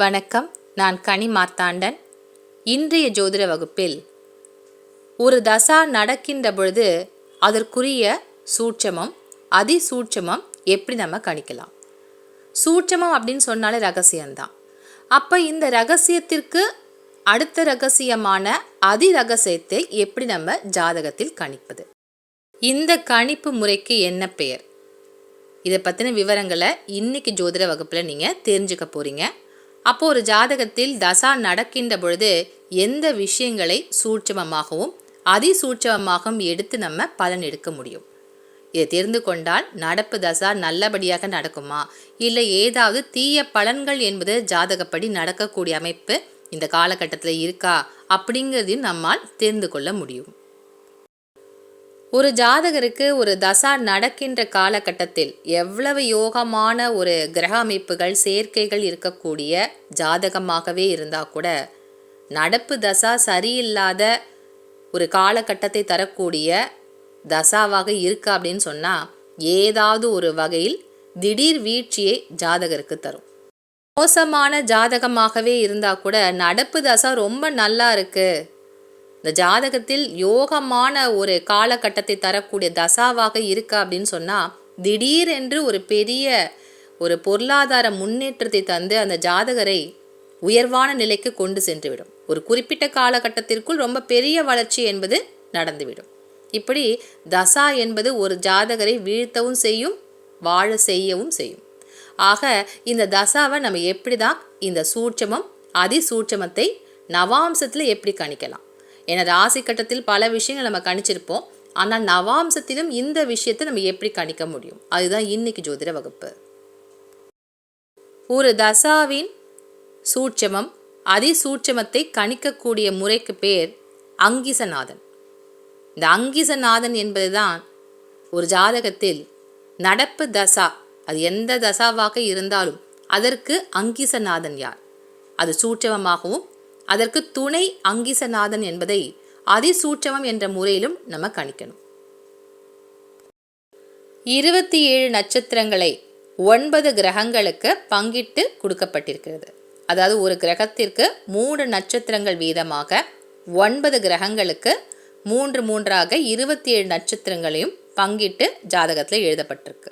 வணக்கம் நான் கனி மார்த்தாண்டன். இன்றைய ஜோதிட வகுப்பில் ஒரு தசா நடக்கின்ற பொழுது அதற்குரிய சூட்சமம் அதிசூட்சமம் எப்படி நம்ம கணிக்கலாம்? சூட்சமம் அப்படின்னு சொன்னாலே ரகசியம்தான். அப்போ இந்த ரகசியத்திற்கு அடுத்த ரகசியமான அதி ரகசியத்தை எப்படி நம்ம ஜாதகத்தில் கணிப்பது? இந்த கணிப்பு முறைக்கு என்ன பெயர்? இதை பற்றின விவரங்களை இன்னைக்கு ஜோதிட வகுப்பில் நீங்கள் தெரிஞ்சுக்க போகிறீங்க அப்போ ஒரு ஜாதகத்தில் தசா நடக்கின்ற பொழுது எந்த விஷயங்களை சூட்சமமாகவும் அதிசூட்சமமாகவும் எடுத்து நம்ம பலன் எடுக்க முடியும். இதை தெரிந்து கொண்டால் நடப்பு தசா நல்லபடியாக நடக்குமா? இல்லை ஏதாவது தீய பலன்கள் என்பது ஜாதகப்படி நடக்கக்கூடிய அமைப்பு இந்த காலகட்டத்தில் இருக்கா? அப்படிங்கிறதையும் நம்மால் தெரிந்து கொள்ள முடியும். ஒரு ஜாதகருக்கு ஒரு தசா நடக்கின்ற காலகட்டத்தில் எவ்வளவு யோகமான ஒரு கிரக அமைப்புகள் சேர்க்கைகள் இருக்கக்கூடிய ஜாதகமாகவே இருந்தால் கூட நடப்பு தசா சரியில்லாத ஒரு காலகட்டத்தை தரக்கூடிய தசாவாக இருக்கா அப்படின்னு சொன்னால் ஏதாவது ஒரு வகையில் திடீர் வீழ்ச்சியை ஜாதகருக்கு தரும். மோசமான ஜாதகமாகவே இருந்தால் கூட நடப்பு தசா ரொம்ப நல்லா இருக்குது இந்த ஜாதகத்தில் யோகமான ஒரு காலகட்டத்தை தரக்கூடிய தசாவாக இருக்கா அப்படின்னு சொன்னால் திடீரென்று ஒரு பெரிய ஒரு பொருளாதார முன்னேற்றத்தை தந்து அந்த ஜாதகரை உயர்வான நிலைக்கு கொண்டு சென்றுவிடும். ஒரு குறிப்பிட்ட காலகட்டத்திற்குள் ரொம்ப பெரிய வளர்ச்சி என்பது நடந்துவிடும். இப்படி தசா என்பது ஒரு ஜாதகரை வீழ்த்தவும் செய்யும் வாழ செய்யவும் செய்யும். ஆக இந்த தசாவை நம்ம எப்படி தான் இந்த சூட்சமம் அதிசூட்சமத்தை நவாம்சத்தில் எப்படி கணிக்கலாம்? ஏன்னா ராசி கட்டத்தில் பல விஷயங்கள் நம்ம கணிச்சிருப்போம். ஆனால் நவாம்சத்திலும் இந்த விஷயத்தை நம்ம எப்படி கணிக்க முடியும்? அதுதான் இன்னைக்கு ஜோதிட வகுப்பு. ஒரு தசாவின் சூட்சமம் அதிசூட்சமத்தை கணிக்கக்கூடிய முறைக்கு பேர் அங்கிசநாதன். இந்த அங்கிசநாதன் என்பதுதான் ஒரு ஜாதகத்தில் நடப்பு தசா அது எந்த தசாவாக இருந்தாலும் அதற்கு அங்கிசநாதன் யார்? அது சூட்சமமாகவும் அதற்கு துணை அங்கிசநாதன் என்பதை அதிசூட்சமம் என்ற முறையிலும் நம்ம கணிக்கணும். இருபத்தி ஏழு நட்சத்திரங்களை ஒன்பது கிரகங்களுக்கு பங்கிட்டு கொடுக்கப்பட்டிருக்கிறது. அதாவது ஒரு கிரகத்திற்கு மூன்று நட்சத்திரங்கள் வீதமாக ஒன்பது கிரகங்களுக்கு மூன்று மூன்றாக இருபத்தி ஏழு நட்சத்திரங்களையும் பங்கிட்டு ஜாதகத்தில் எழுதப்பட்டிருக்கு.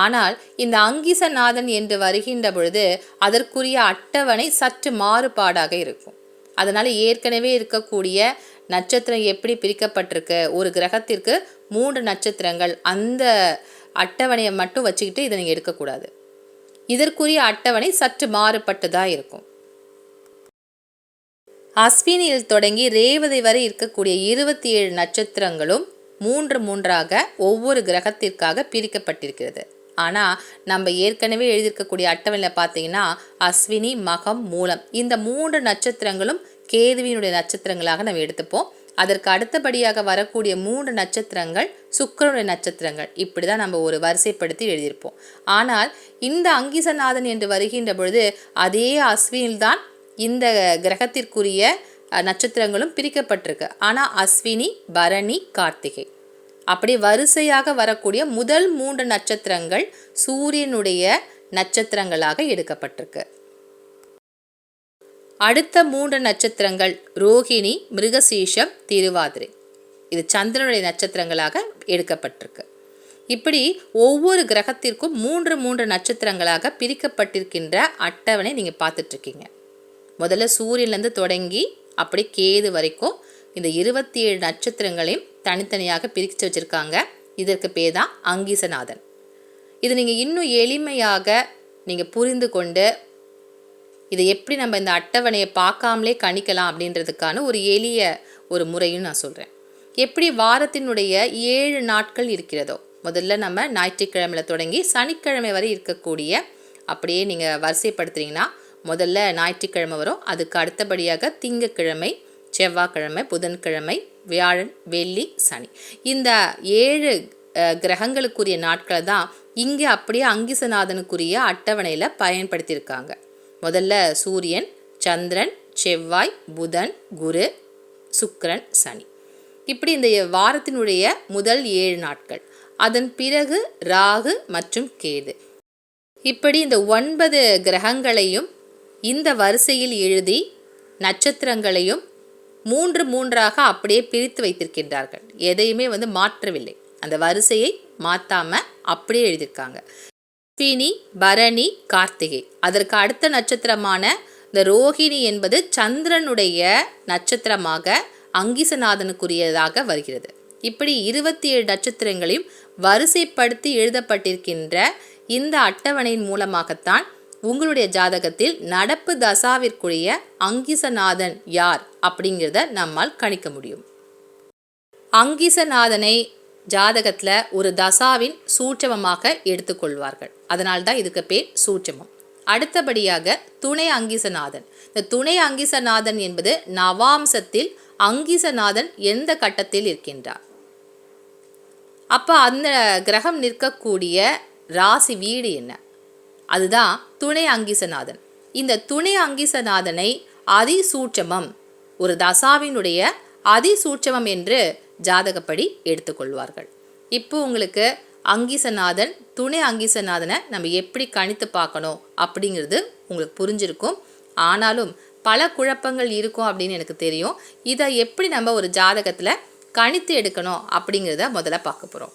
ஆனால் இந்த அங்கிசநாதன் என்று வருகின்ற பொழுது அதற்குரிய அட்டவணை சற்று மாறுபாடாக இருக்கும். அதனால் ஏற்கனவே இருக்கக்கூடிய நட்சத்திரம் எப்படி பிரிக்கப்பட்டிருக்கு? ஒரு கிரகத்திற்கு மூன்று நட்சத்திரங்கள். அந்த அட்டவணையை மட்டும் வச்சுக்கிட்டு இதை நீங்கள் எடுக்கக்கூடாது. இதற்குரிய அட்டவணை சற்று மாறுபட்டதாக இருக்கும். அஸ்வினியில் தொடங்கி ரேவதி வரை இருக்கக்கூடிய இருபத்தி ஏழு நட்சத்திரங்களும் மூன்று மூன்றாக ஒவ்வொரு கிரகத்திற்காக பிரிக்கப்பட்டிருக்கிறது. ஆனால் நம்ம ஏற்கனவே எழுதியிருக்கக்கூடிய அட்டவணையில் பார்த்தீங்கன்னா அஸ்வினி மகம் மூலம். இந்த மூன்று நட்சத்திரங்களும் கேதுவினுடைய நட்சத்திரங்களாக நம்ம எடுத்துப்போம். அதற்கு அடுத்தபடியாக வரக்கூடிய மூன்று நட்சத்திரங்கள் சுக்கரனுடைய நட்சத்திரங்கள். இப்படி தான் நம்ம ஒரு வரிசைப்படுத்தி எழுதியிருப்போம். ஆனால் இந்த அங்கிசநாதன் என்று வருகின்ற பொழுது அதே அஸ்வினில்தான் இந்த கிரகத்திற்குரிய நட்சத்திரங்களும் பிரிக்கப்பட்டிருக்கு. ஆனால் அஸ்வினி பரணி கார்த்திகை. அப்படி வரிசையாக வரக்கூடிய முதல் மூன்று நட்சத்திரங்கள் சூரியனுடைய நட்சத்திரங்களாக எடுக்கப்பட்டிருக்கு. அடுத்த மூன்று நட்சத்திரங்கள் ரோஹிணி மிருகசீஷம் திருவாதிரை. இது சந்திரனுடைய நட்சத்திரங்களாக எடுக்கப்பட்டிருக்கு. இப்படி ஒவ்வொரு கிரகத்திற்கும் மூன்று மூன்று நட்சத்திரங்களாக பிரிக்கப்பட்டிருக்கின்ற அட்டவணை நீங்கள் பார்த்துட்ருக்கீங்க முதல்ல சூரியன்லேருந்து தொடங்கி அப்படி கேது வரைக்கும் இந்த இருபத்தி ஏழு நட்சத்திரங்களையும் தனித்தனியாக பிரித்து வச்சுருக்காங்க. இதற்கு பேர் தான் அங்கீசநாதன். இது நீங்கள் இன்னும் எளிமையாக நீங்கள் புரிந்து கொண்டு இதை எப்படி நம்ம இந்த அட்டவணையை பார்க்காமலே கணிக்கலாம் அப்படின்றதுக்கான ஒரு எளிய ஒரு முறையும் நான் சொல்கிறேன் எப்படி வாரத்தினுடைய ஏழு நாட்கள் இருக்கிறதோ முதல்ல நம்ம ஞாயிற்றுக்கிழமையில் தொடங்கி சனிக்கிழமை வரை இருக்கக்கூடிய அப்படியே நீங்கள் வரிசைப்படுத்துறீங்கன்னா முதல்ல ஞாயிற்றுக்கிழமை வரும். அதுக்கு அடுத்தபடியாக திங்கக்கிழமை செவ்வாய்க்கிழமை புதன்கிழமை வியாழன் வெள்ளி சனி. இந்த ஏழு கிரகங்களுக்குரிய நாட்களை தான் இங்கே அப்படியே அங்கிசநாதனுக்குரிய அட்டவணையில் பயன்படுத்தியிருக்காங்க. முதல்ல சூரியன் சந்திரன் செவ்வாய் புதன் குரு சுக்கரன் சனி. இப்படி இந்த வாரத்தினுடைய முதல் ஏழு நாட்கள். அதன் பிறகு ராகு மற்றும் கேது. இப்படி இந்த ஒன்பது கிரகங்களையும் இந்த வரிசையில் எழுதி நட்சத்திரங்களையும் மூன்று மூன்றாக அப்படியே பிரித்து வைத்திருக்கின்றார்கள். எதையுமே வந்து மாற்றவில்லை. அந்த வரிசையை மாற்றாம அப்படியே எழுதியிருக்காங்க. அஸ்வினி பரணி கார்த்திகை. அதற்கு அடுத்த நட்சத்திரமான இந்த ரோஹிணி என்பது சந்திரனுடைய நட்சத்திரமாக அங்கிசநாதனுக்குரியதாக வருகிறது. இப்படி இருபத்தி ஏழு நட்சத்திரங்களையும் வரிசைப்படுத்தி எழுதப்பட்டிருக்கின்ற இந்த அட்டவணையின் மூலமாகத்தான் உங்களுடைய ஜாதகத்தில் நடப்பு தசாவிற்குரிய அங்கிசநாதன் யார் அப்படிங்கிறத நம்மால் கணிக்க முடியும். அங்கிசநாதனை ஜாதகத்தில் ஒரு தசாவின் சூட்சமமாக எடுத்துக்கொள்வார்கள். அதனால்தான் இதுக்கு பேர் சூட்சமம். அடுத்தபடியாக துணை அங்கிசநாதன். இந்த துணை அங்கிசநாதன் என்பது நவாம்சத்தில் அங்கிசநாதன் எந்த கட்டத்தில் இருக்கின்றார்? அப்போ அந்த கிரகம் நிற்கக்கூடிய ராசி வீடு என்ன? அதுதான் துணை அங்கிசநாதன். இந்த துணை அங்கிசநாதனை அதிசூட்சமம் ஒரு தசாவினுடைய அதிசூட்சமம் என்று ஜாதகப்படி எடுத்துக்கொள்வார்கள் இப்போ உங்களுக்கு அங்கிசநாதன் துணை அங்கிசநாதனை நம்ம எப்படி கணித்து பார்க்கணும் அப்படிங்கிறது உங்களுக்கு புரிஞ்சிருக்கும். ஆனாலும் பல குழப்பங்கள் இருக்கும் அப்படின்னு எனக்கு தெரியும். இதை எப்படி நம்ம ஒரு ஜாதகத்தில் கணித்து எடுக்கணும் அப்படிங்கிறத முதல்ல பார்க்க போகிறோம்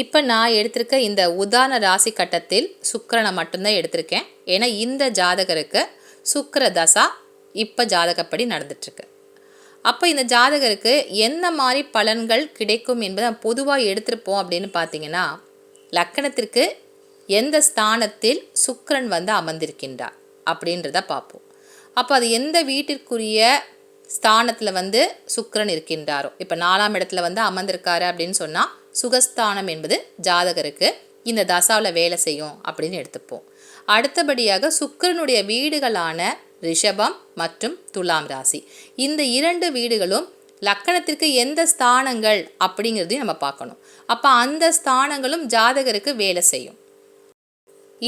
இப்போ நான் எடுத்திருக்க இந்த உதாரண ராசி கட்டத்தில் சுக்கரனை மட்டும்தான் எடுத்திருக்கேன். ஏன்னா இந்த ஜாதகருக்கு சுக்கர தசா இப்போ ஜாதகப்படி நடந்துட்டுருக்கு. அப்போ இந்த ஜாதகருக்கு என்ன மாதிரி பலன்கள் கிடைக்கும் என்பதை பொதுவாக எடுத்திருப்போம் அப்படின்னு பார்த்தீங்கன்னா லக்கணத்திற்கு எந்த ஸ்தானத்தில் சுக்கரன் வந்து அமர்ந்திருக்கின்றார் அப்படின்றத பார்ப்போம் அப்போ அது எந்த வீட்டிற்குரிய ஸ்தானத்தில் வந்து சுக்கரன் இருக்கின்றாரோ இப்போ நாலாம் இடத்துல வந்து அமர்ந்திருக்காரு அப்படின்னு சொன்னால் சுகஸ்தானம் என்பது ஜாதகருக்கு இந்த தசாவில் வேலை செய்யும் அப்படின்னு எடுத்துப்போம். அடுத்தபடியாக சுக்கரனுடைய வீடுகளான ரிஷபம் மற்றும் துலாம் ராசி. இந்த இரண்டு வீடுகளும் லக்கணத்திற்கு எந்த ஸ்தானங்கள் அப்படிங்கிறதையும் நம்ம பார்க்கணும். அப்போ அந்த ஸ்தானங்களும் ஜாதகருக்கு வேலை செய்யும்.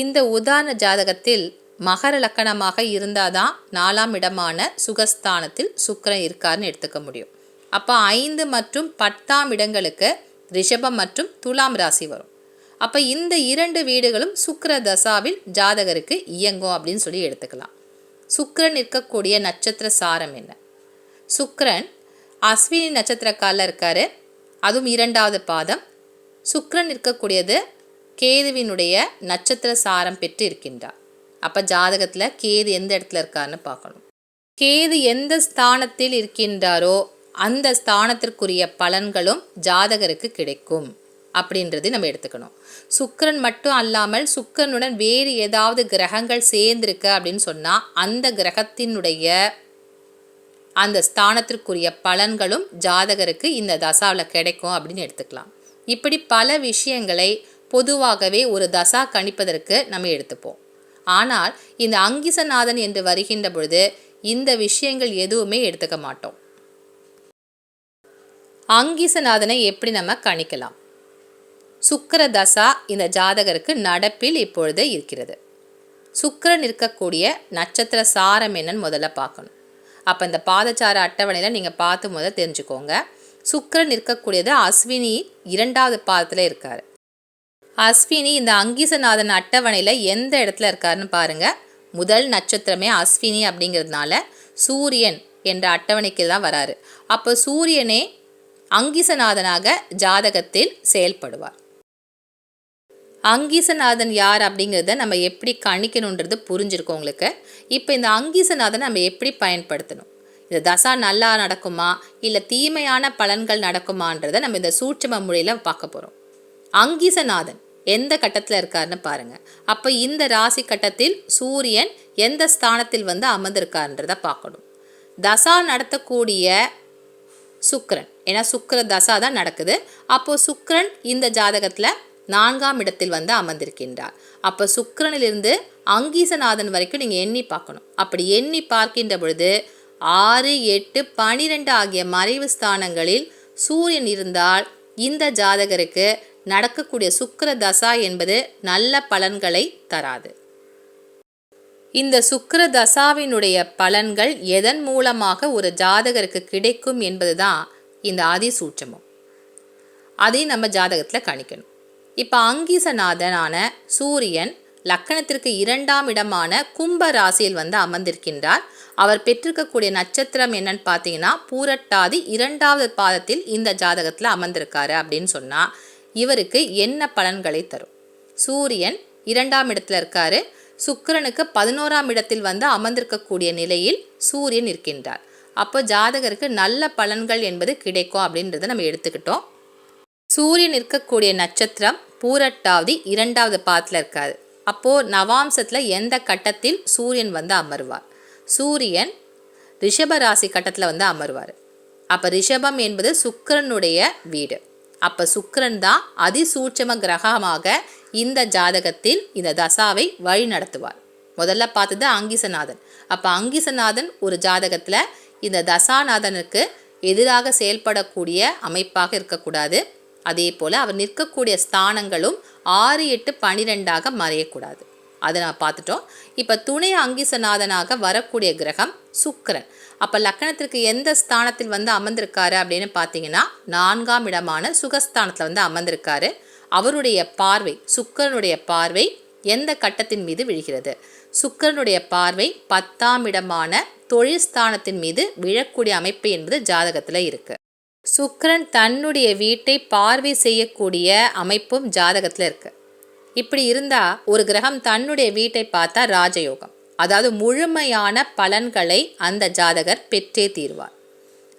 இந்த உதாரண ஜாதகத்தில் மகர லக்கணமாக இருந்தால் தான் நாலாம் இடமான சுகஸ்தானத்தில் சுக்கரன் இருக்காருன்னு எடுத்துக்க முடியும். அப்போ ஐந்து மற்றும் பத்தாம் இடங்களுக்கு ரிஷபம் மற்றும் துலாம் ராசி வரும். அப்போ இந்த இரண்டு வீடுகளும் சுக்கர தசாவில் ஜாதகருக்கு இயங்கும் அப்படின்னு சொல்லி எடுத்துக்கலாம். சுக்கரன் இருக்கக்கூடிய நட்சத்திர சாரம் என்ன? சுக்கரன் அஸ்வினி நட்சத்திரக்காரில் இருக்கார். அதுவும் இரண்டாவது பாதம். சுக்கரன் இருக்கக்கூடியது கேதுவினுடைய நட்சத்திர சாரம் பெற்று இருக்கின்றார். அப்போ ஜாதகத்தில் கேது எந்த இடத்துல இருக்காருன்னு பார்க்கணும். கேது எந்த ஸ்தானத்தில் இருக்கின்றாரோ அந்த ஸ்தானத்திற்குரிய பலன்களும் ஜாதகருக்கு கிடைக்கும். அப்படின்றது நம்ம எடுத்துக்கணும். சுக்கிரன் மட்டும் அல்லாமல் சுக்கிரனுடன் வேறு ஏதாவது கிரகங்கள் சேர்ந்திருக்கு அப்படின்னு சொன்னால் அந்த கிரகத்தினுடைய அந்த ஸ்தானத்திற்குரிய பலன்களும் ஜாதகருக்கு இந்த தசாவில் கிடைக்கும் அப்படின்னு எடுத்துக்கலாம். இப்படி பல விஷயங்களை பொதுவாகவே ஒரு தசா கணிப்பதற்கு நம்ம எடுத்துப்போம். ஆனால் இந்த அங்கிசநாதன் என்று வருகின்ற பொழுது இந்த விஷயங்கள் எதுவுமே எடுத்துக்க மாட்டோம். அங்கீசநாதனை எப்படி நம்ம கணிக்கலாம்? சுக்கர தசா இந்த ஜாதகருக்கு நடப்பில் இப்பொழுது இருக்கிறது. சுக்கரன் இருக்கக்கூடிய நட்சத்திர சாரம் என்னன்னு முதல்ல பார்க்கணும். அப்போ இந்த பாதச்சார அட்டவணையில் நீங்கள் பார்த்து முதல்ல தெரிஞ்சுக்கோங்க. சுக்கரன் இருக்கக்கூடியது அஸ்வினி இரண்டாவது பாதத்தில் இருக்கார். அஸ்வினி இந்த அங்கீசநாதன் அட்டவணையில் எந்த இடத்துல இருக்காருன்னு பாருங்கள் முதல் நட்சத்திரமே அஸ்வினி அப்படிங்கிறதுனால சூரியன் என்ற அட்டவணைக்கு தான் வராரு. அப்போ சூரியனே அங்கிசநாதனாக ஜாதகத்தில் செயல்படுவார். அங்கீசநாதன் யார் அப்படிங்கிறத நம்ம எப்படி கணிக்கணுன்றது புரிஞ்சிருக்கோம் உங்களுக்கு. இப்போ இந்த அங்கீசநாதன் நம்ம எப்படி பயன்படுத்தணும்? இந்த தசா நல்லா நடக்குமா? இல்லை தீமையான பலன்கள் நடக்குமான்றதை நம்ம இந்த சூட்சம முறையில் பார்க்க போகிறோம் அங்கீசநாதன் எந்த கட்டத்தில் இருக்காருன்னு பாருங்கள் அப்போ இந்த ராசி கட்டத்தில் சூரியன் எந்த ஸ்தானத்தில் வந்து அமர்ந்திருக்காருன்றதை பார்க்கணும். தசா நடத்தக்கூடிய சுக்கரன். ஏன்னா சுக்கர தசா தான் நடக்குது. அப்போது சுக்கரன் இந்த ஜாதகத்தில் நான்காம் இடத்தில் வந்து அமர்ந்திருக்கின்றார். அப்போ சுக்கரனிலிருந்து அங்கீசநாதன் வரைக்கும் நீங்கள் எண்ணி பார்க்கணும். அப்படி எண்ணி பார்க்கின்ற பொழுது ஆறு எட்டு பனிரெண்டு ஆகிய மறைவு ஸ்தானங்களில் சூரியன் இருந்தால் இந்த ஜாதகருக்கு நடக்கக்கூடிய சுக்கர தசா என்பது நல்ல பலன்களை தராது. இந்த சுக்கர தசாவினுடைய பலன்கள் எதன் மூலமாக ஒரு ஜாதகருக்கு கிடைக்கும் என்பதுதான் இந்த அதிசூட்சமம் அதையும் நம்ம ஜாதகத்தில் கணிக்கணும். இப்போ அங்கீசநாதனான சூரியன் லக்கணத்திற்கு இரண்டாம் இடமான கும்ப ராசியில் வந்து அமர்ந்திருக்கின்றார். அவர் பெற்றிருக்கக்கூடிய நட்சத்திரம் என்னன்னு பார்த்தீங்கன்னா பூரட்டாதி இரண்டாவது பாதத்தில் இந்த ஜாதகத்தில் அமர்ந்திருக்காரு அப்படின்னு சொன்னால் இவருக்கு என்ன பலன்களை தரும்? சூரியன் இரண்டாம் இடத்துல இருக்காரு. சுக்கிரனுக்கு பதினோராம் இடத்தில் வந்து அமர்ந்திருக்கக்கூடிய நிலையில் சூரியன் இருக்கின்றார் அப்போ ஜாதகருக்கு நல்ல பலன்கள் என்பது கிடைக்கும் அப்படின்றத நம்ம எடுத்துக்கிட்டோம். சூரியன் இருக்கக்கூடிய நட்சத்திரம் பூரட்டாவதி இரண்டாவது பாதத்தில் இருக்காது அப்போது நவாம்சத்தில் எந்த கட்டத்தில் சூரியன் வந்து அமர்வார்? சூரியன் ரிஷப ராசி கட்டத்தில் வந்து அமர்வார். அப்போ ரிஷபம் என்பது சுக்கரனுடைய வீடு. அப்போ சுக்கரன் தான் அதிசூட்சம கிரகமாக இந்த ஜாதகத்தில் இந்த தசாவை வழி நடத்துவார். முதல்ல பார்த்தது அங்கிசநாதன். அப்போ அங்கிசநாதன் ஒரு ஜாதகத்தில் இந்த தசாநாதனுக்கு எதிராக செயல்படக்கூடிய அமைப்பாக இருக்கக்கூடாது. அதே போல் அவர் நிற்கக்கூடிய ஸ்தானங்களும் ஆறு எட்டு பனிரெண்டாக மறையக்கூடாது. அதை நான் பார்த்துட்டோம். இப்போ துணை அங்கிசநாதனாக வரக்கூடிய கிரகம் சுக்கரன். அப்போ லக்கணத்திற்கு எந்த ஸ்தானத்தில் வந்து அமர்ந்திருக்காரு அப்படின்னு பார்த்தீங்கன்னா நான்காம் இடமான சுகஸ்தானத்தில் வந்து அமர்ந்திருக்காரு. அவருடைய பார்வை சுக்கிரனுடைய பார்வை எந்த கட்டத்தின் மீது விழுகிறது? சுக்கிரனுடைய பார்வை பத்தாம் இடமான தொழில் ஸ்தானத்தின் மீது விழக்கூடிய அமைப்பு என்பது ஜாதகத்தில் இருக்கு. சுக்கிரன் தன்னுடைய வீட்டை பார்வை செய்யக்கூடிய அமைப்பும் ஜாதகத்தில் இருக்கு. இப்படி இருந்தால் ஒரு கிரகம் தன்னுடைய வீட்டை பார்த்தா ராஜயோகம். அதாவது முழுமையான பலன்களை அந்த ஜாதகர் பெற்றே தீர்வார்.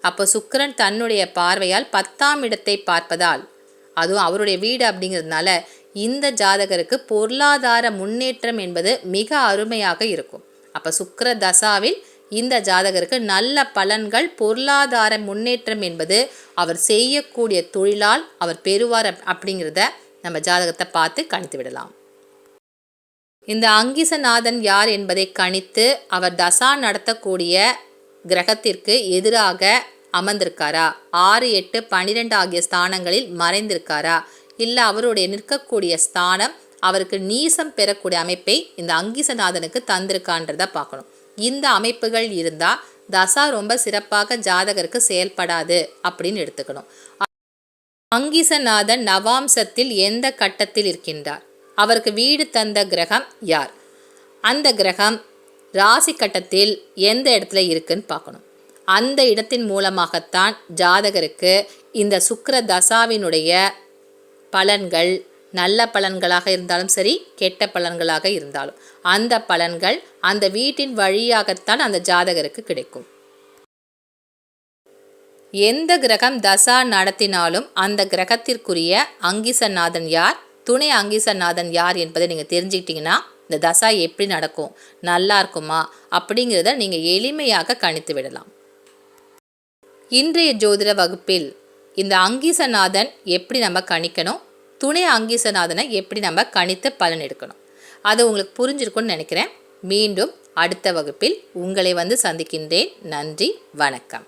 அப்போ சுக்கிரன் தன்னுடைய பார்வையால் பத்தாம் இடத்தை பார்ப்பதால் அதுவும் அவருடைய வீடு அப்படிங்கிறதுனால இந்த ஜாதகருக்கு பொருளாதார முன்னேற்றம் என்பது மிக அருமையாக இருக்கும். அப்போ சுக்கர தசாவில் இந்த ஜாதகருக்கு நல்ல பலன்கள் பொருளாதார முன்னேற்றம் என்பது அவர் செய்யக்கூடிய தொழிலால் அவர் பெறுவார் அப்- அப்படிங்கிறத நம்ம ஜாதகத்தை பார்த்து கணித்து விடலாம். இந்த அங்கிசநாதன் யார் என்பதை கணித்து அவர் தசா நடத்தக்கூடிய கிரகத்திற்கு எதிராக அமர்ந்திருக்காரா? ஆறு எட்டு பனிரெண்டு ஆகிய ஸ்தானங்களில் மறைந்திருக்காரா? இல்லை அவருடைய நிற்கக்கூடிய ஸ்தானம் அவருக்கு நீசம் பெறக்கூடிய அமைப்பை இந்த அங்கிசநாதனுக்கு தந்திருக்கான்றதை பார்க்கணும். இந்த அமைப்புகள் இருந்தால் தசா ரொம்ப சிறப்பாக ஜாதகருக்கு செயல்படாது அப்படின்னு எடுத்துக்கணும். அங்கிசநாதன் நவாம்சத்தில் எந்த கட்டத்தில் இருக்கின்றார்? அவருக்கு வீடு தந்த கிரகம் யார்? அந்த கிரகம் ராசி கட்டத்தில் எந்த இடத்துல இருக்குன்னு பார்க்கணும். அந்த இடத்தின் மூலமாகத்தான் ஜாதகருக்கு இந்த சுக்கர தசாவினுடைய பலன்கள் நல்ல பலன்களாக இருந்தாலும் சரி கெட்ட பலன்களாக இருந்தாலும். அந்த பலன்கள் அந்த வீட்டின் வழியாகத்தான் அந்த ஜாதகருக்கு கிடைக்கும். எந்த கிரகம் தசா நடத்தினாலும் அந்த கிரகத்திற்குரிய அங்கிசநாதன் யார் துணை அங்கிசநாதன் யார் என்பதை நீங்கள் தெரிஞ்சுக்கிட்டீங்கன்னா இந்த தசா எப்படி நடக்கும் நல்லா இருக்குமா அப்படிங்கிறத நீங்கள் எளிமையாக கணித்து விடலாம். இன்றைய ஜோதிட வகுப்பில் இந்த அங்கீசநாதன் எப்படி நம்ம கணிக்கணும்? துணை அங்கீசநாதனை எப்படி நம்ம கணித்து பலன் எடுக்கணும்? அது உங்களுக்கு புரிஞ்சிருக்கும்னு நினைக்கிறேன். மீண்டும் அடுத்த வகுப்பில் உங்களை வந்து சந்திக்கின்றேன். நன்றி வணக்கம்.